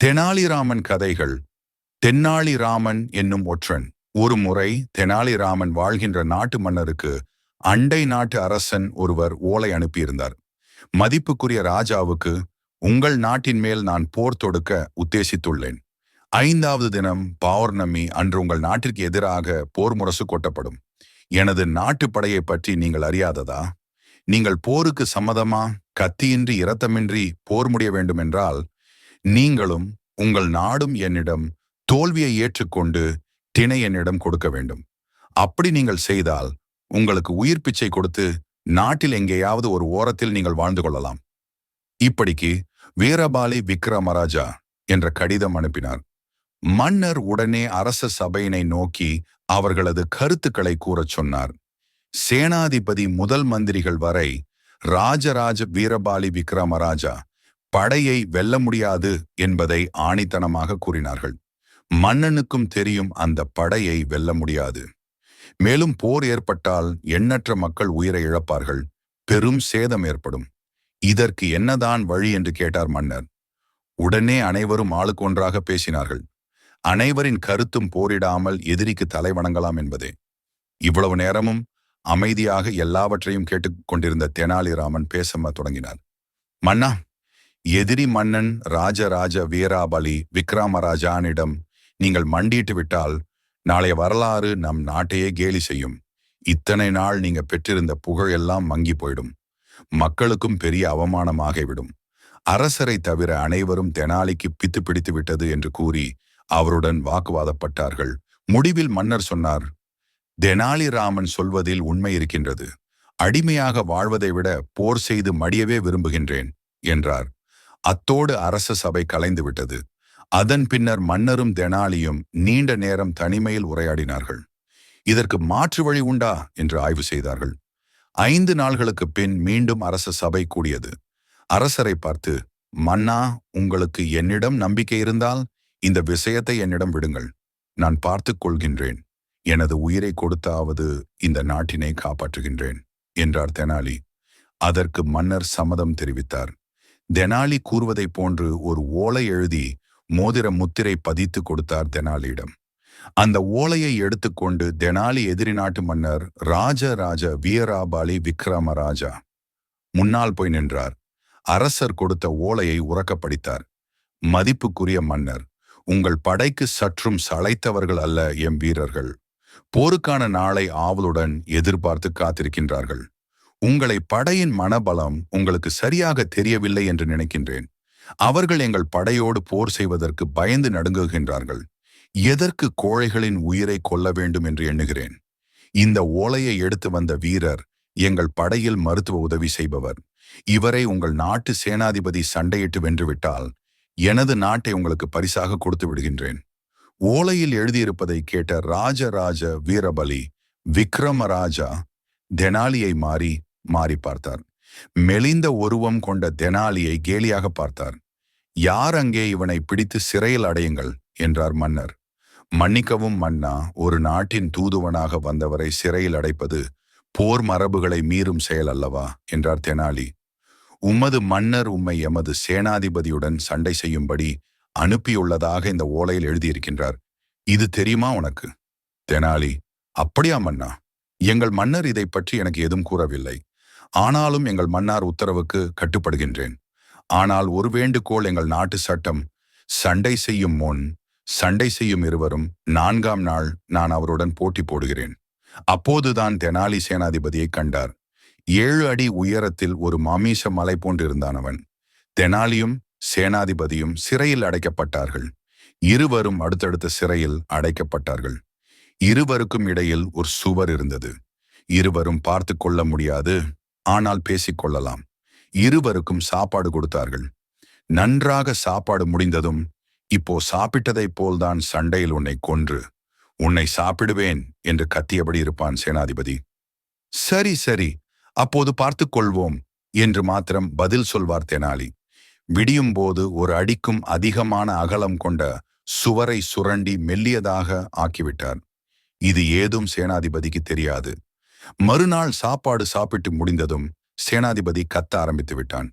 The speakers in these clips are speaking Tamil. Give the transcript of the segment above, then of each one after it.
தெனாலிராமன் கதைகள். தென்னாலிராமன் என்னும் ஒற்றன். ஒரு முறை தெனாலிராமன் வாழ்கின்ற நாட்டு மன்னருக்கு அண்டை நாட்டு அரசன் ஒருவர் ஓலை அனுப்பியிருந்தார். மதிப்புக்குரிய ராஜாவுக்கு உங்கள் நாட்டின் மேல் நான் போர் தொடுக்க உத்தேசித்துள்ளேன். ஐந்தாவது தினம் பௌர்ணமி அன்று உங்கள் நாட்டிற்கு எதிராக போர் முரசு கொட்டப்படும். எனது நாட்டு படையை பற்றி நீங்கள் அறியாததா? நீங்கள் போருக்கு சம்மதமா? கத்தியின்றி இரத்தமின்றி போர் முடிய வேண்டுமென்றால் நீங்களும் உங்கள் நாடும் என்னிடம் தோல்வியை ஏற்றுக்கொண்டு திணை என்னிடம் கொடுக்க வேண்டும். அப்படி நீங்கள் செய்தால் உங்களுக்கு உயிர் பிச்சை கொடுத்து நாட்டில் எங்கேயாவது ஒரு ஓரத்தில் நீங்கள் வாழ்ந்து கொள்ளலாம். இப்படிக்கு வீரபாலி விக்ரமராஜா என்ற கடிதம் அனுப்பினார். மன்னர் உடனே அரச சபையினை நோக்கி அவர்களது கருத்துக்களை கூறச் சொன்னார். சேனாதிபதி முதல் மந்திரிகள் வரை ராஜராஜ வீரபாலி விக்ரமராஜா படையை வெல்ல முடியாது என்பதை ஆணித்தனமாக கூறினார்கள். மன்னனுக்கும் தெரியும் அந்த படையை வெல்ல முடியாது. மேலும் போர் ஏற்பட்டால் எண்ணற்ற மக்கள் உயிரை இழப்பார்கள். பெரும் சேதம் ஏற்படும். இதற்கு என்னதான் வழி என்று கேட்டார் மன்னர். உடனே அனைவரும் ஆளுக்கு ஒன்றாக பேசினார்கள். அனைவரின் கருத்தும் போரிடாமல் எதிரிக்கு தலை வணங்கலாம் என்பதே. இவ்வளவு நேரமும் அமைதியாக எல்லாவற்றையும் கேட்டுக்கொண்டிருந்த தெனாலிராமன் பேச தொடங்கினார். மன்னா எதிரி மன்னன் ராஜராஜ வீராபலி விக்ரமராஜானிடம் நீங்கள் மண்டிட்டு விட்டால் நாளைய வரலாறு நம் நாட்டையே கேலி செய்யும். இத்தனை நாள் நீங்க பெற்றிருந்த புகழ் எல்லாம் மங்கி போயிடும். மக்களுக்கும் பெரிய அவமானமாகிவிடும் அரசரை தவிர அனைவரும் தெனாலிக்கு பித்து பிடித்து விட்டது என்று கூறி அவருடன் வாக்குவாதப்பட்டார்கள். முடிவில் மன்னர் சொன்னார் தெனாலிராமன் சொல்வதில் உண்மை இருக்கின்றது. அடிமையாக வாழ்வதை விட போர் செய்து மடியவே விரும்புகின்றேன் என்றார். அத்தோடு அரச சபை கலைந்துவிட்டது அதன் பின்னர் மன்னரும் தெனாலியும் நீண்ட நேரம் தனிமையில் உரையாடினார்கள். இதற்கு மாற்று வழி உண்டா? என்று ஆய்வு செய்தார்கள். ஐந்து நாள்களுக்கு பின் மீண்டும் அரச சபை கூடியது. அரசரை பார்த்து மன்னா உங்களுக்கு என்னிடம் நம்பிக்கை இருந்தால் இந்த விஷயத்தை என்னிடம் விடுங்கள். நான் பார்த்துக் கொள்கின்றேன். எனது உயிரை கொடுத்தாவது இந்த நாட்டினை காப்பாற்றுகின்றேன் என்றார் தெனாலி. அதற்கு மன்னர் சம்மதம் தெரிவித்தார். தெனாலி கூறுவதைப் போன்று ஒரு ஓலை எழுதி மோதிர முத்திரை பதித்து கொடுத்தார் தெனாலியிடம் அந்த ஓலையை எடுத்துக்கொண்டு தெனாலி எதிரி நாட்டு மன்னர் ராஜராஜ வீரராபாலி விக்ரமராஜா முன்னால் போய் நின்றார். அரசர் கொடுத்த ஓலையை உறக்க படித்தார். மதிப்புக்குரிய மன்னர் உங்கள் படைக்கு சற்றும் சளைத்தவர்கள் அல்ல எம் வீரர்கள். போருக்கான நாளை ஆவலுடன் எதிர்பார்த்து காத்திருக்கின்றார்கள். உங்களை படையின் மனபலம் உங்களுக்கு சரியாக தெரியவில்லை என்று நினைக்கின்றேன். அவர்கள் எங்கள் படையோடு போர் செய்வதற்கு பயந்து நடுங்குகின்றார்கள். எதற்கு கோழைகளின் உயிரை கொல்ல வேண்டும் என்று எண்ணுகிறேன். இந்த ஓலையை எடுத்து வந்த வீரர் எங்கள் படையில் மருத்துவ உதவி செய்பவர். இவரை உங்கள் நாட்டு சேனாதிபதி சண்டையிட்டு வென்றுவிட்டால் எனது நாட்டை உங்களுக்கு பரிசாக கொடுத்து விடுகின்றேன். ஓலையில் எழுதியிருப்பதை கேட்ட ராஜராஜ வீரபலி விக்ரமராஜா தெனாலியை மாறி மாறி பார்த்தார். மெலிந்த உருவம் கொண்ட தெனாலியை கேலியாக பார்த்தார். யார் அங்கே இவனை பிடித்து சிறையில் அடையுங்கள்? என்றார் மன்னர். மன்னிக்கவும் மன்னா ஒரு நாட்டின் தூதுவனாக வந்தவரை சிறையில் அடைப்பது போர் மரபுகளை மீறும் செயல் அல்லவா? என்றார் தெனாலி. உமது மன்னர் உம்மை எமது சேனாதிபதியுடன் சண்டை செய்யும்படி அனுப்பியுள்ளதாக இந்த ஓலையில் எழுதியிருக்கின்றார். இது தெரியுமா உனக்கு? தெனாலி அப்படியா மன்னா எங்கள் மன்னர் இதை பற்றி எனக்கு எதுவும் கூறவில்லை. ஆனாலும் எங்கள் மன்னார் உத்தரவுக்கு கட்டுப்படுகின்றேன். ஆனால் ஒரு வேண்டுகோள் எங்கள் நாட்டு சட்டம் சண்டை செய்யும் முன் சண்டை செய்யும் இருவரும் நான்காம் நாள் நான் அவருடன் போட்டி போடுகிறேன். அப்போதுதான் தெனாலி சேனாதிபதியை கண்டார். ஏழு அடி உயரத்தில் ஒரு மாமீச மலை போன்றிருந்தான் அவன். தெனாலியும் சேனாதிபதியும் சிறையில் அடைக்கப்பட்டார்கள். இருவரும் அடுத்தடுத்த சிறையில் அடைக்கப்பட்டார்கள். இருவருக்கும் இடையில் ஒரு சுவர் இருந்தது. இருவரும் பார்த்து கொள்ள முடியாது. ஆனால் பேசிக்கொள்ளலாம். இருவருக்கும் சாப்பாடு கொடுத்தார்கள். நன்றாக சாப்பாடு முடிந்ததும் இப்போ சாப்பிட்டதைப் போல்தான் சண்டையில் உன்னை கொன்று உன்னை சாப்பிடுவேன் என்று கத்தியபடி இருப்பான் சேனாதிபதி. சரி சரி அப்போது பார்த்து கொள்வோம் என்று மாத்திரம் பதில் சொல்வார் தெனாலி விடியும் போது ஒரு அடிக்கும் அதிகமான அகலம் கொண்ட சுவரை சுரண்டி மெல்லியதாக ஆக்கிவிட்டார். இது ஏதும் சேனாதிபதிக்கு தெரியாது. மறுநாள் சாப்பாடு சாப்பிட்டு முடிந்ததும் சேனாதிபதி கத்த ஆரம்பித்து விட்டான்.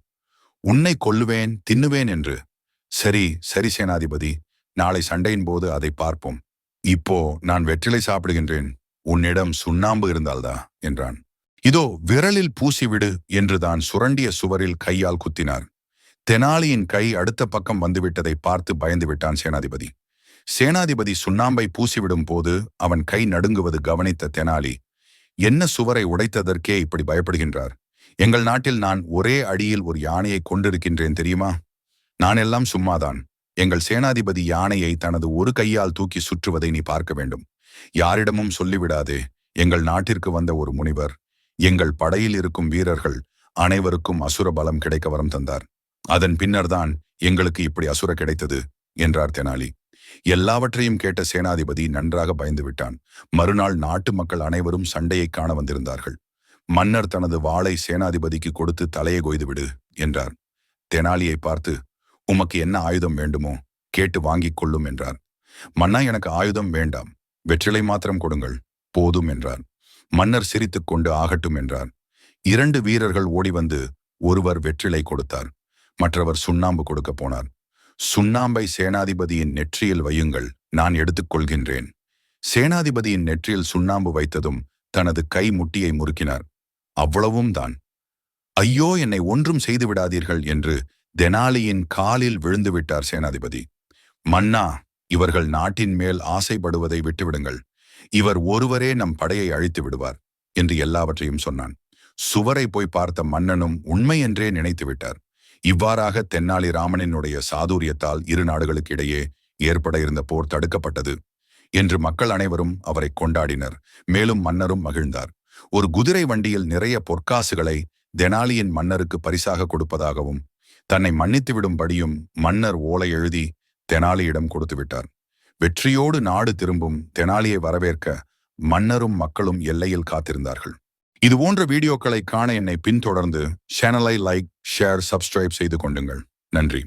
உன்னை கொல்லுவேன் தின்னுவேன் என்று. சரி சரி சேனாதிபதி நாளை சண்டையின் போது அதை பார்ப்போம். இப்போ நான் வெற்றிலை சாப்பிடுகின்றேன். உன்னிடம் சுண்ணாம்பு இருந்தால்தா? என்றான். இதோ விரலில் பூசிவிடு என்று தான் சுரண்டிய சுவரில் கையால் குத்தினார். தெனாலியின் கை அடுத்த பக்கம் வந்துவிட்டதை பார்த்து பயந்து விட்டான் சேனாதிபதி. சேனாதிபதி சுண்ணாம்பை பூசிவிடும் போது அவன் கை நடுங்குவது கவனித்த தெனாலி என்ன சுவரை உடைத்ததற்கே இப்படி பயப்படுகின்றார்? எங்கள் நாட்டில் நான் ஒரே அடியில் ஒரு யானையை கொண்டிருக்கின்றேன் தெரியுமா? நான் எல்லாம் சும்மாதான். எங்கள் சேனாதிபதி யானையை தனது ஒரு கையால் தூக்கி சுற்றுவதை நீ பார்க்க வேண்டும். யாரிடமும் சொல்லிவிடாதே எங்கள் நாட்டிற்கு வந்த ஒரு முனிவர் எங்கள் படையில் இருக்கும் வீரர்கள் அனைவருக்கும் அசுர பலம் கிடைக்க வரம் தந்தார். அதன் பின்னர்தான் எங்களுக்கு இப்படி அசுர கிடைத்தது என்றார் தெனாலி. எல்லாவற்றையும் கேட்ட சேனாதிபதி நன்றாக பயந்து விட்டான். மறுநாள் நாட்டு மக்கள் அனைவரும் சண்டையை காண வந்திருந்தார்கள். மன்னர் தனது வாளை சேனாதிபதிக்கு கொடுத்து தலையை கொய்து விடு என்றார். தெனாலியை பார்த்து உமக்கு என்ன ஆயுதம் வேண்டுமோ கேட்டு வாங்கிக் கொள்ளும் என்றார். மன்னா எனக்கு ஆயுதம் வேண்டாம். வெற்றிலை மாத்திரம் கொடுங்கள் போதும் என்றார். மன்னர் சிரித்துக் கொண்டு ஆகட்டும் என்றார். இரண்டு வீரர்கள் ஓடி வந்து ஒருவர் வெற்றிலை கொடுத்தார். மற்றவர் சுண்ணாம்பு கொடுக்க போனார். சுண்ணாம்பை சேனாதிபதியின் நெற்றியில் வையுங்கள் நான் எடுத்துக்கொள்கின்றேன். சேனாதிபதியின் நெற்றியில் சுண்ணாம்பு வைத்ததும் தனது கை முட்டியை முறுக்கினார். அவ்வளவும் தான். ஐயோ என்னை ஒன்றும் செய்து விடாதீர்கள் என்று தெனாலியின் காலில் விழுந்து விட்டார் சேனாதிபதி. மன்னா இவர்கள் நாட்டின் மேல் ஆசைப்படுவதை விட்டுவிடுங்கள். இவர் ஒருவரே நம் படையை அழித்து விடுவார் என்று எல்லாவற்றையும் சொன்னான். சுவரை போய் பார்த்த மன்னனும் உண்மை என்றே நினைத்து விட்டார். இவ்வாறாக தென்னாலி ராமனினுடைய சாதுரியத்தால் இரு நாடுகளுக்கு இடையே ஏற்பட இருந்த போர் தடுக்கப்பட்டது என்று மக்கள் அனைவரும் அவரை கொண்டாடினர். மேலும் மன்னரும் மகிழ்ந்தார். ஒரு குதிரை வண்டியில் நிறைய பொற்காசுகளை தெனாலியின் மன்னருக்கு பரிசாக கொடுப்பதாகவும் தன்னை மன்னித்து விடும்படியும் மன்னர் ஓலை எழுதி தெனாலியிடம் கொடுத்துவிட்டார். வெற்றியோடு நாடு திரும்பும் தெனாலியை வரவேற்க மன்னரும் மக்களும் எல்லையில் காத்திருந்தார்கள். இது போன்ற வீடியோக்களை காண என்னை பின்தொடர்ந்து சேனலை லைக் ஷேர் சப்ஸ்கிரைப் செய்து கொண்டுங்கள். நன்றி.